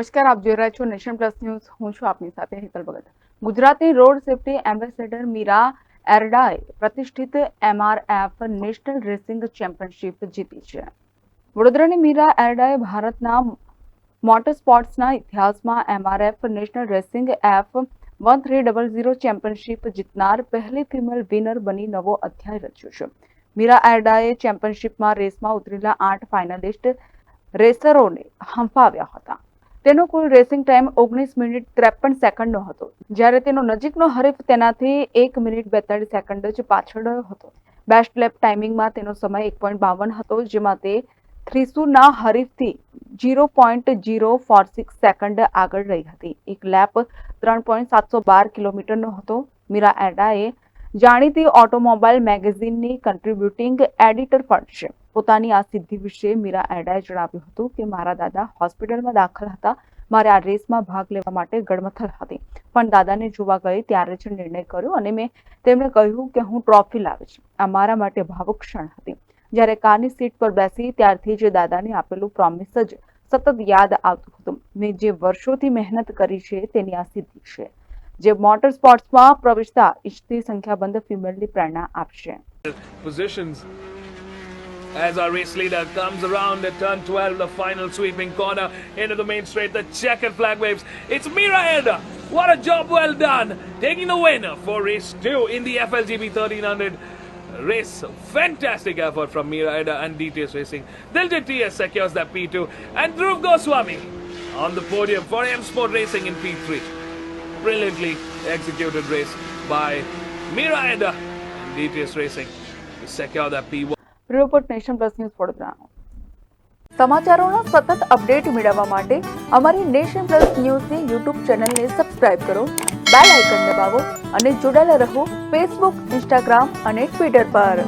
નમસ્કાર, આપ જોઈ રહ્યા છો નેશન પ્લસ ન્યૂઝ. હું છું આપની સાથે હેતલ ભગત. ગુજરાતની રોડ સેફટી એમ્બેસેડર મીરા એરડાએ પ્રતિષ્ઠિત એમઆરએફ નેશનલ રેસિંગ ચેમ્પિયનશિપ જીતી છે. વડોદરાની મીરા એરડાએ ભારતના મોટર સ્પોર્ટ્સના ઇતિહાસમાં MRF national racing F one three double zero championship જીતનાર પહેલી ફિમેલ વિનર બની નવો અધ્યાય રચ્યો છે. મીરા એરડાએ ચેમ્પિયનશિપમાં રેસમાં ઉતરેલા આઠ ફાઇનલિસ્ટ રેસરોને હંફાવ્યા હતા. તેનો કુલ રેસિંગ ટાઈમ ઓગણીસ મિનિટ ત્રેપન સેકન્ડનો હતો. જ્યારે તેનો નજીકનો હરીફ તેનાથી એક મિનિટ બેતાળીસ સેકન્ડ જ પાછળ હતો. બેસ્ટ લેપ ટાઈમિંગમાં તેનો સમય એક પોઈન્ટ બાવન હતો, જેમાં તે થ્રીસુના હરીફથી zero point zero four six second આગળ રહી હતી. એક લેપ ત્રણ પોઈન્ટ સાતસો બાર કિલોમીટરનો હતો. મીરા એડાએ જાણીતી ઓટોમોબાઈલ મેગેઝિનની કન્ટ્રીબ્યુટિંગ એડિટર પણ છે. પોતાની આ સિદ્ધિ વિશે મીરા એડાએ જણાવ્યું હતું કે, મારા દાદા હોસ્પિટલમાં દાખલ હતા. મારે આ રેસમાં ભાગ લેવા માટે ગડમથલ હતી. પણ દાદાને જોવા ગઈ ત્યારે જ નિર્ણય કર્યો અને મેં તેમણે કહ્યું કે હું ટ્રોફી લાવીશ. આ મારા માટે ભાવુક ક્ષણ હતી. જ્યારે કારની સીટ પર બેસી ત્યારથી જ દાદાને આપેલું પ્રોમિસ જ સતત યાદ આવતું હતું. મેં જે વર્ષોથી મહેનત કરી છે તેની આ સિદ્ધિ છે. જે મોટર સ્પોર્ટ્સમાં પ્રવેશતા ઈચ્છતી સંખ્યાબંધ ફિમેલની પ્રેરણા આપશે positions as our race leader comes around at turn 12, the final sweeping corner into the main straight. The checkered flag waves. It's Mira Elda. What a job well done. Taking the win for race two in the FLGB 1300 race. Fantastic effort from Mira Elda and DTS Racing. Diljit TS secures that P2. And Dhruv Goswami on the podium for M Sport Racing in P3. Brilliantly executed race by Mira Eda and DTS Racing. To secure that P1. Report nation plus news Vadodara સમાચારોના સતત update મેળવવા માટે અમારી nation plus ન્યૂઝની YouTube ચેનલને subscribe કરો, bell icon દબાવો અને જોડાયેલા રહો ફેસબુક ઇન્સ્ટાગ્રામ અને ટ્વિટર પર.